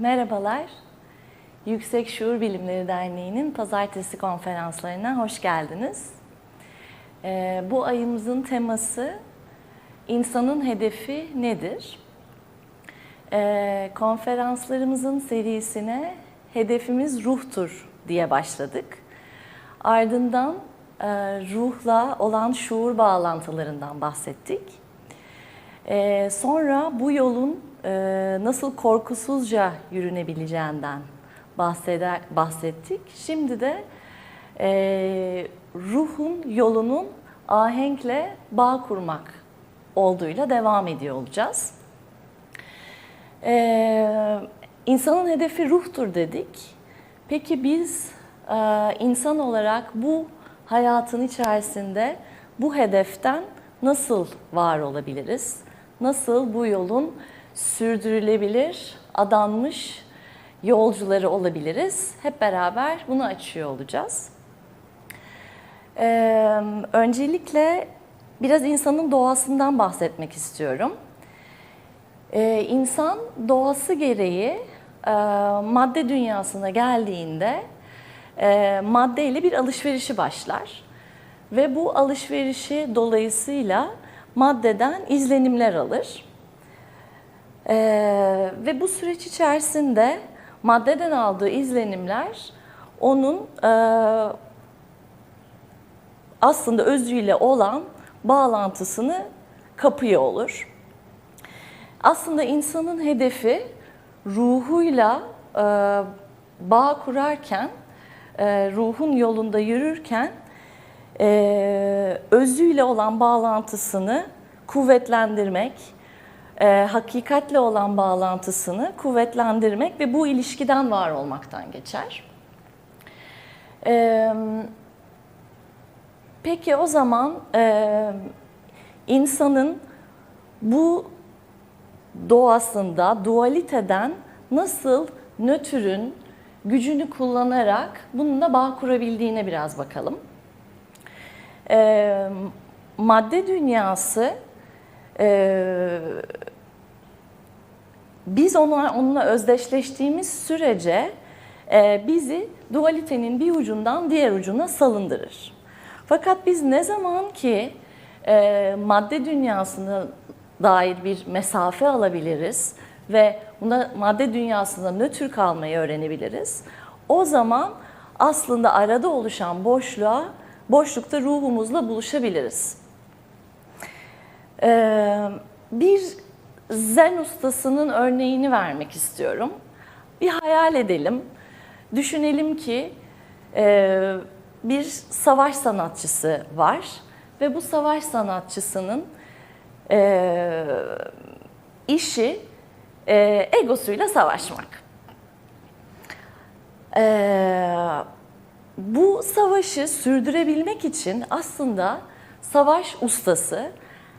Merhabalar. Yüksek Şuur Bilimleri Derneği'nin pazartesi konferanslarına hoş geldiniz. Ee, bu ayımızın teması insanın hedefi nedir? Ee, konferanslarımızın serisine hedefimiz ruhtur diye başladık. Ardından e, ruhla olan şuur bağlantılarından bahsettik. Ee, sonra bu yolun nasıl korkusuzca yürünebileceğinden bahseder, bahsettik. Şimdi de e, ruhun yolunun ahenkle bağ kurmak olduğuyla devam ediyor olacağız. Ee, insanın hedefi ruhtur dedik. Peki biz e, insan olarak bu hayatın içerisinde bu hedeften nasıl var olabiliriz? Nasıl bu yolun sürdürülebilir, adanmış yolcuları olabiliriz? Hep beraber bunu açıyor olacağız. Ee, öncelikle biraz insanın doğasından bahsetmek istiyorum. Ee, insan doğası gereği e, madde dünyasına geldiğinde e, maddeyle bir alışverişi başlar. Ve bu alışverişi dolayısıyla maddeden izlenimler alır. Ee, ve bu süreç içerisinde maddeden aldığı izlenimler onun e, aslında özüyle olan bağlantısını kapıyor olur. Aslında insanın hedefi ruhuyla e, bağ kurarken, e, ruhun yolunda yürürken e, özüyle olan bağlantısını kuvvetlendirmek, e, hakikatle olan bağlantısını kuvvetlendirmek ve bu ilişkiden var olmaktan geçer. E, peki o zaman e, insanın bu doğasında dualiteden nasıl nötrün gücünü kullanarak bununla bağ kurabildiğine biraz bakalım. E, madde dünyası e, biz ona, onunla özdeşleştiğimiz sürece e, bizi dualitenin bir ucundan diğer ucuna salındırır. Fakat biz ne zaman ki e, madde dünyasına dair bir mesafe alabiliriz ve buna madde dünyasında nötr kalmayı öğrenebiliriz. O zaman aslında arada oluşan boşluğa, boşlukta ruhumuzla buluşabiliriz. Ee, bir zen ustasının örneğini vermek istiyorum. Bir hayal edelim. Düşünelim ki e, bir savaş sanatçısı var ve bu savaş sanatçısının e, işi e, egosuyla savaşmak. E, bu savaşı sürdürebilmek için aslında savaş ustası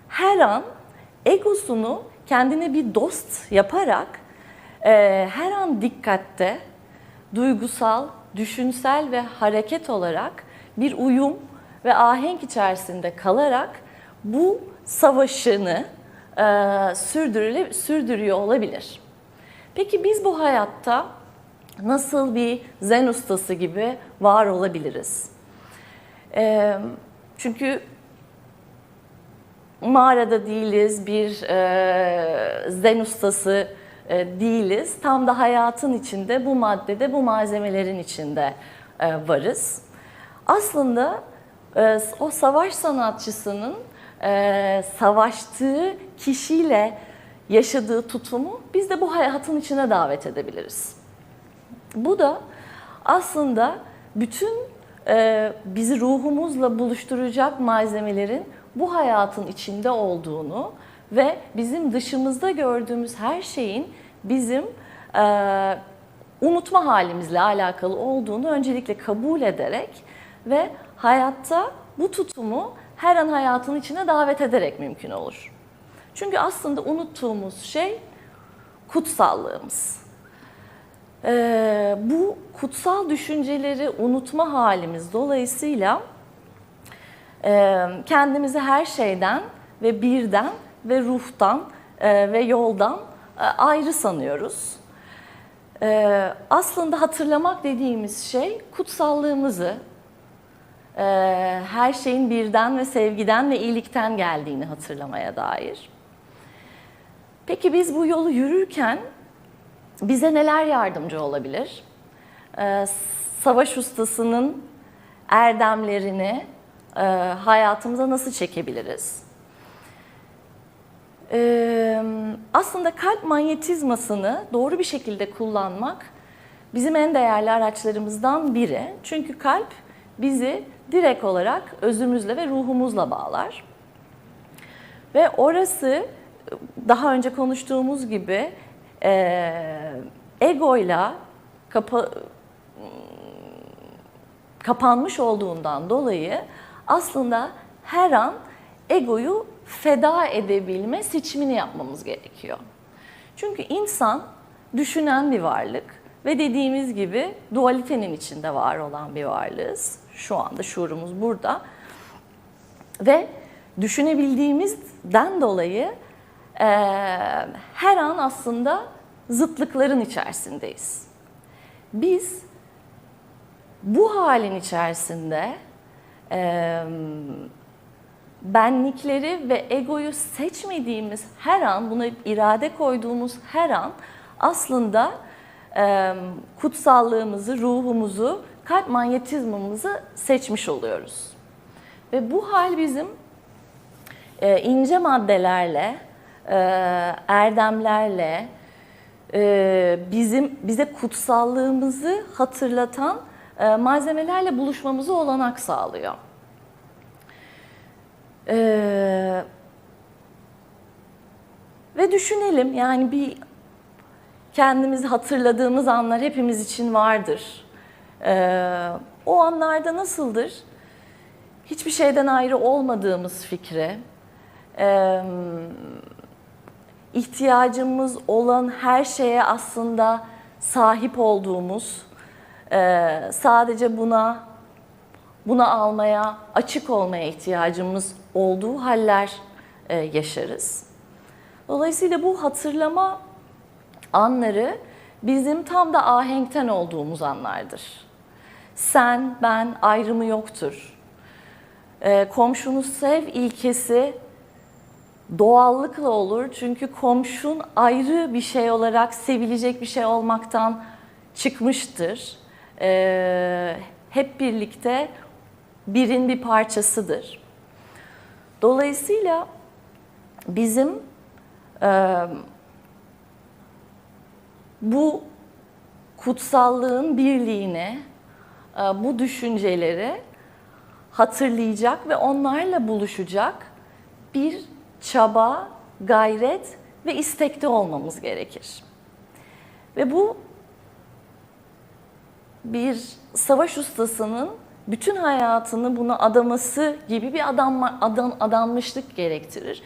her an egosunu kendine bir dost yaparak e, her an dikkatte, duygusal, düşünsel ve hareket olarak bir uyum ve ahenk içerisinde kalarak bu savaşını e, sürdürüle, sürdürüyor olabilir. Peki biz bu hayatta nasıl bir zen ustası gibi var olabiliriz? E, çünkü mağarada değiliz, bir e, zen ustası e, değiliz. Tam da hayatın içinde, bu maddede, bu malzemelerin içinde e, varız. Aslında e, o savaş sanatçısının e, savaştığı kişiyle yaşadığı tutumu biz de bu hayatın içine davet edebiliriz. Bu da aslında bütün e, bizi ruhumuzla buluşturacak malzemelerin bu hayatın içinde olduğunu ve bizim dışımızda gördüğümüz her şeyin bizim e, unutma halimizle alakalı olduğunu öncelikle kabul ederek ve hayatta bu tutumu her an hayatın içine davet ederek mümkün olur. Çünkü aslında unuttuğumuz şey kutsallığımız. Ee, bu kutsal düşünceleri unutma halimiz dolayısıyla kendimizi her şeyden ve birden ve ruhtan ve yoldan ayrı sanıyoruz. Aslında hatırlamak dediğimiz şey kutsallığımızı, her şeyin birden ve sevgiden ve iyilikten geldiğini hatırlamaya dair. Peki biz bu yolu yürürken bize neler yardımcı olabilir? Savaş ustasının erdemlerini e, hayatımıza nasıl çekebiliriz? Ee, aslında kalp manyetizmasını doğru bir şekilde kullanmak bizim en değerli araçlarımızdan biri. Çünkü kalp bizi direkt olarak özümüzle ve ruhumuzla bağlar. Ve orası daha önce konuştuğumuz gibi e, egoyla kapa, kapanmış olduğundan dolayı aslında her an egoyu feda edebilme seçimini yapmamız gerekiyor. Çünkü insan düşünen bir varlık ve dediğimiz gibi dualitenin içinde var olan bir varlığız. Şu anda şuurumuz burada. Ve düşünebildiğimizden dolayı e, her an aslında zıtlıkların içerisindeyiz. Biz bu halin içerisinde benlikleri ve egoyu seçmediğimiz her an, buna irade koyduğumuz her an aslında kutsallığımızı, ruhumuzu, kalp manyetizmamızı seçmiş oluyoruz. Ve bu hal bizim ince maddelerle, erdemlerle, bizim bize kutsallığımızı hatırlatan e, malzemelerle buluşmamızı olanak sağlıyor. Ee, ve düşünelim yani bir kendimizi hatırladığımız anlar hepimiz için vardır. Ee, o anlarda nasıldır? Hiçbir şeyden ayrı olmadığımız fikri, e, ihtiyacımız olan her şeye aslında sahip olduğumuz, e, sadece buna buna almaya, açık olmaya ihtiyacımız olduğu haller e, yaşarız. Dolayısıyla bu hatırlama anları bizim tam da ahenkten olduğumuz anlardır. Sen, ben ayrımı yoktur. E, komşunu sev ilkesi doğallıkla olur. Çünkü komşun ayrı bir şey olarak sevilecek bir şey olmaktan çıkmıştır. E, hep birlikte birin bir parçasıdır. Dolayısıyla bizim e, bu kutsallığın birliğine, e, bu düşünceleri hatırlayacak ve onlarla buluşacak bir çaba, gayret ve istekte olmamız gerekir. Ve bu bir savaş ustasının bütün hayatını buna adaması gibi bir adam, adam adanmışlık gerektirir.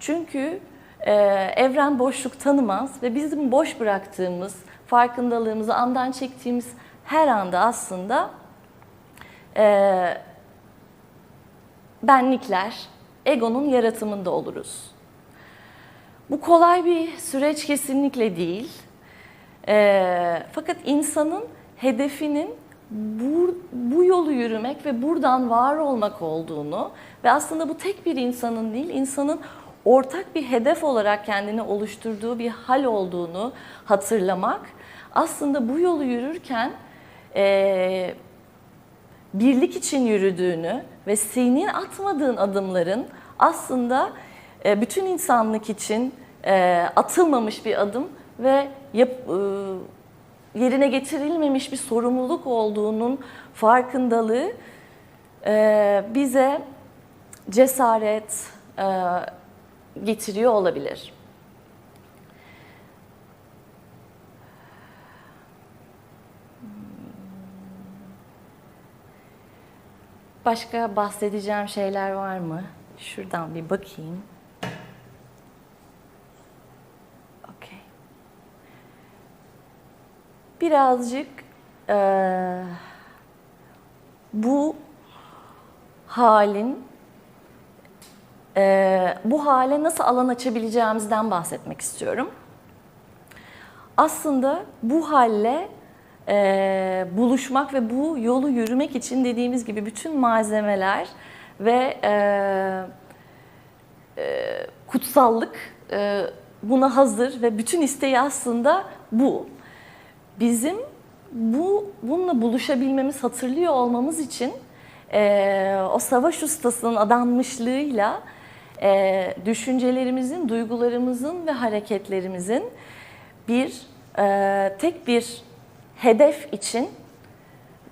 Çünkü e, evren boşluk tanımaz ve bizim boş bıraktığımız, farkındalığımızı andan çektiğimiz her anda aslında e, benlikler, egonun yaratımında oluruz. Bu kolay bir süreç kesinlikle değil. E, fakat insanın hedefinin bu, bu yolu yürümek ve buradan var olmak olduğunu ve aslında bu tek bir insanın değil, insanın ortak bir hedef olarak kendini oluşturduğu bir hal olduğunu hatırlamak aslında bu yolu yürürken e, birlik için yürüdüğünü ve senin atmadığın adımların aslında e, bütün insanlık için e, atılmamış bir adım ve yap, e, yerine getirilmemiş bir sorumluluk olduğunun farkındalığı e, bize cesaret e, getiriyor olabilir. Başka bahsedeceğim şeyler var mı? Şuradan bir bakayım. Birazcık e, bu halin e, bu hale nasıl alan açabileceğimizden bahsetmek istiyorum. aslında bu halle e, buluşmak ve bu yolu yürümek için dediğimiz gibi bütün malzemeler ve e, e, kutsallık e, buna hazır ve bütün isteği aslında bu. Bizim bu bununla buluşabilmemiz, hatırlıyor olmamız için e, o savaş ustasının adanmışlığıyla e, düşüncelerimizin, duygularımızın ve hareketlerimizin bir e, tek bir hedef için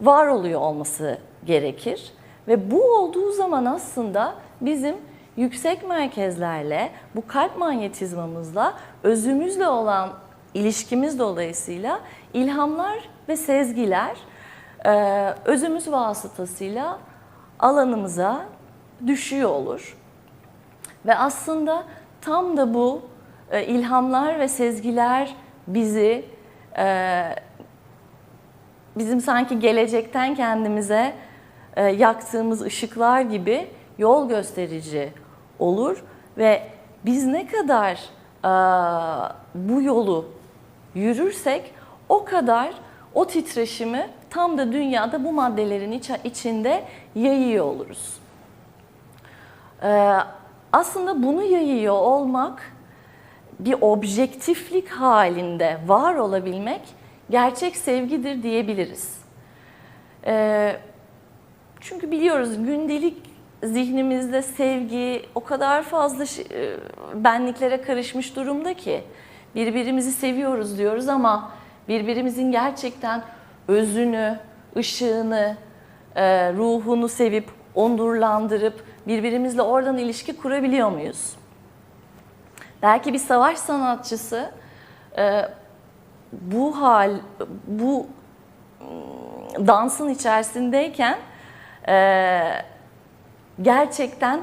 var oluyor olması gerekir. Ve bu olduğu zaman aslında bizim yüksek merkezlerle, bu kalp manyetizmamızla, özümüzle olan ilişkimiz dolayısıyla ilhamlar ve sezgiler e, özümüz vasıtasıyla alanımıza düşüyor olur. Ve aslında tam da bu e, ilhamlar ve sezgiler bizi e, bizim sanki gelecekten kendimize yaktığımız ışıklar gibi yol gösterici olur ve biz ne kadar bu yolu yürürsek o kadar o titreşimi tam da dünyada bu maddelerin iç- içinde yayıyor oluruz. Ee, aslında bunu yayıyor olmak, bir objektiflik halinde var olabilmek gerçek sevgidir diyebiliriz. Ee, çünkü biliyoruz gündelik zihnimizde sevgi o kadar fazla e, benliklere karışmış durumda ki birbirimizi seviyoruz diyoruz ama birbirimizin gerçekten özünü, ışığını, e, ruhunu sevip ondurlandırıp birbirimizle oradan ilişki kurabiliyor muyuz? Belki bir savaş sanatçısı e, bu hal, bu ım, dansın içerisindeyken e, gerçekten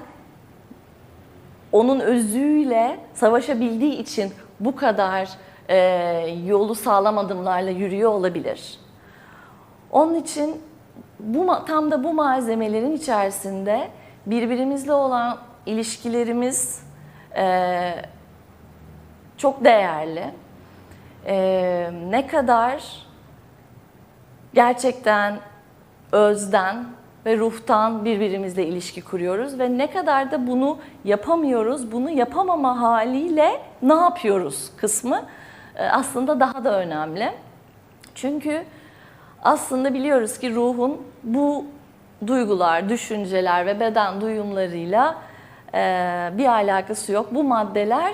onun özüyle savaşabildiği için bu kadar e, yolu sağlam adımlarla yürüyor olabilir. Onun için bu tam da bu malzemelerin içerisinde birbirimizle olan ilişkilerimiz e, çok değerli. E, ne kadar gerçekten özden ve ruhtan birbirimizle ilişki kuruyoruz ve ne kadar da bunu yapamıyoruz, bunu yapamama haliyle ne yapıyoruz kısmı e, aslında daha da önemli. Çünkü aslında biliyoruz ki ruhun bu duygular, düşünceler ve beden duyumlarıyla e, bir alakası yok. Bu maddeler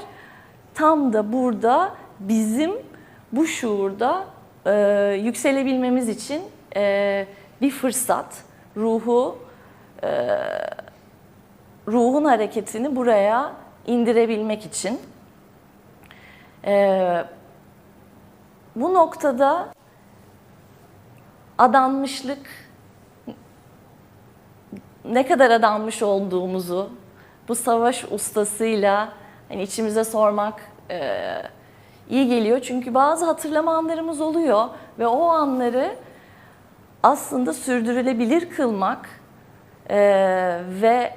tam da burada bizim bu şuurda e, yükselebilmemiz için bir fırsat. Ruhu, e, ruhun hareketini buraya indirebilmek için. E, bu noktada adanmışlık ne kadar adanmış olduğumuzu bu savaş ustasıyla hani içimize sormak e, iyi geliyor. Çünkü bazı hatırlama anlarımız oluyor ve o anları aslında sürdürülebilir kılmak e, ve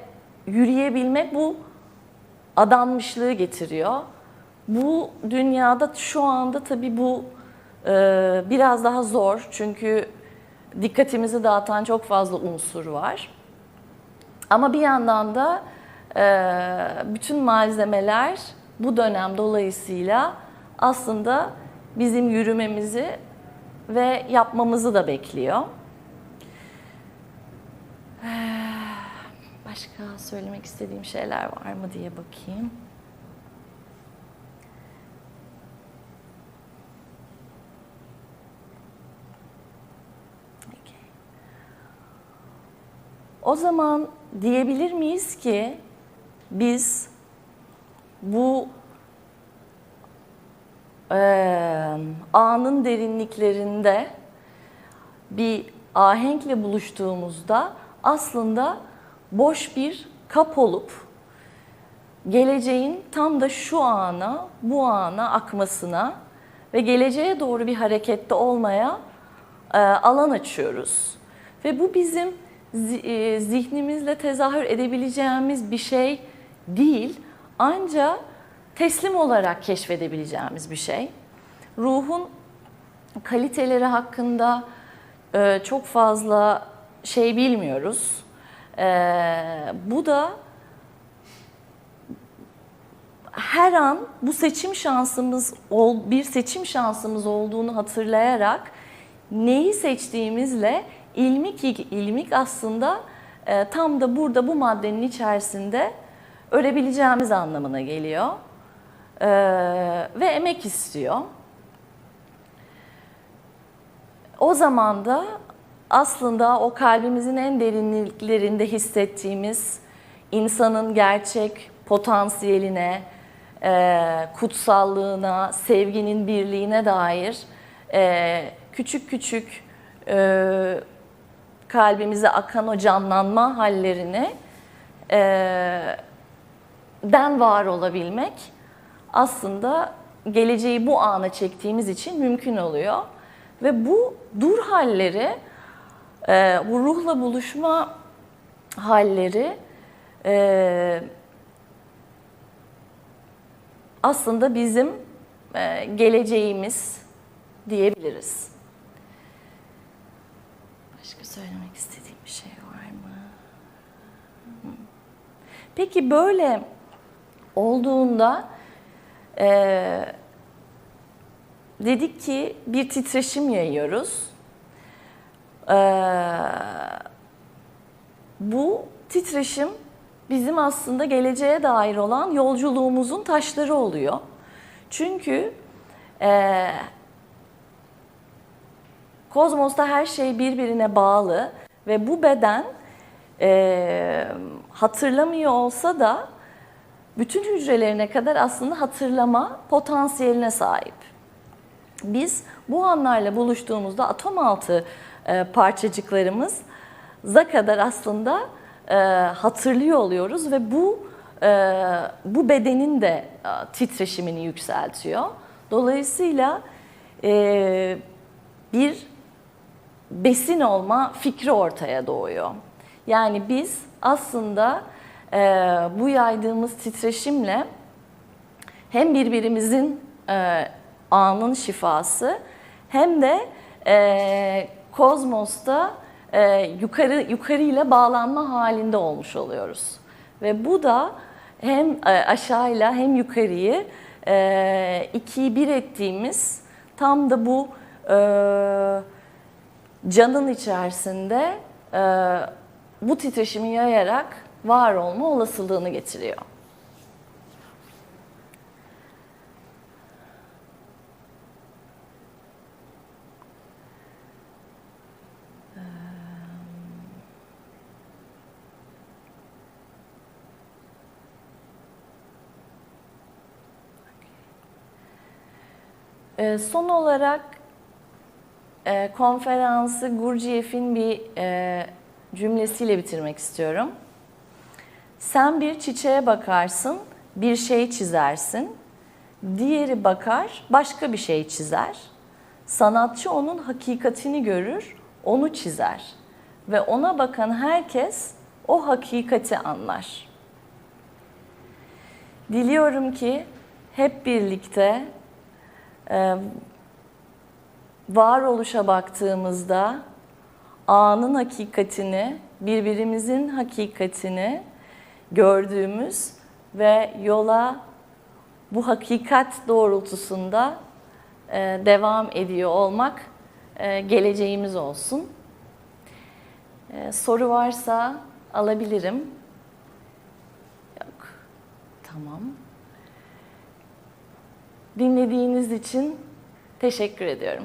yürüyebilmek bu adanmışlığı getiriyor. Bu dünyada şu anda tabii bu e, biraz daha zor çünkü dikkatimizi dağıtan çok fazla unsur var. Ama bir yandan da e, bütün malzemeler bu dönem dolayısıyla aslında bizim yürümemizi ve yapmamızı da bekliyor. Eh, Başka söylemek istediğim şeyler var mı diye bakayım. O zaman diyebilir miyiz ki biz bu eee, anın derinliklerinde bir ahenkle buluştuğumuzda aslında boş bir kap olup geleceğin tam da şu ana, bu ana akmasına ve geleceğe doğru bir harekette olmaya e, alan açıyoruz. Ve bu bizim zi- e, zihnimizle tezahür edebileceğimiz bir şey değil, ancak teslim olarak keşfedebileceğimiz bir şey. ruhun kaliteleri hakkında e, çok fazla şey bilmiyoruz. E, bu da her an bu seçim şansımız bir seçim şansımız olduğunu hatırlayarak neyi seçtiğimizle ilmik ilmik aslında e, tam da burada bu maddenin içerisinde örebileceğimiz anlamına geliyor E, ve emek istiyor. O zaman da aslında o kalbimizin en derinliklerinde hissettiğimiz insanın gerçek potansiyeline, e, kutsallığına, sevginin birliğine dair e, küçük küçük e, kalbimize akan o canlanma hallerini e, den var olabilmek aslında geleceği bu ana çektiğimiz için mümkün oluyor. Ve bu dur halleri, e, bu ruhla buluşma halleri e, aslında bizim e, geleceğimiz diyebiliriz. Başka söylemek istediğim bir şey var mı? Peki böyle olduğunda e, dedik ki bir titreşim yayıyoruz. E, bu titreşim bizim aslında geleceğe dair olan yolculuğumuzun taşları oluyor. Çünkü e, kozmosta her şey birbirine bağlı ve bu beden e, hatırlamıyor olsa da bütün hücrelerine kadar aslında hatırlama potansiyeline sahip. Biz bu anlarla buluştuğumuzda atom altı e, parçacıklarımıza kadar aslında e, hatırlıyor oluyoruz ve bu e, bu bedenin de titreşimini yükseltiyor. Dolayısıyla bir besin olma fikri ortaya doğuyor. Yani biz aslında e, bu yaydığımız titreşimle hem birbirimizin e, anın şifası hem de e, kozmosta e, yukarı yukarıyla bağlanma halinde olmuş oluyoruz. Ve bu da hem e, aşağıyla hem yukarıyı e, ikiyi bir ettiğimiz tam da bu e, canın içerisinde e, bu titreşimi yayarak var olma olasılığını getiriyor. Ee, son olarak e, konferansı Gurdjieff'in bir e, cümlesiyle bitirmek istiyorum. Sen bir çiçeğe bakarsın, bir şey çizersin. Diğeri bakar, başka bir şey çizer. Sanatçı onun hakikatini görür, onu çizer. Ve ona bakan herkes o hakikati anlar. Diliyorum ki hep birlikte e, varoluşa baktığımızda anın hakikatini, birbirimizin hakikatini gördüğümüz ve yola bu hakikat doğrultusunda e, devam ediyor olmak e, geleceğimiz olsun. E, soru varsa alabilirim. Yok. Tamam. Dinlediğiniz için teşekkür ediyorum.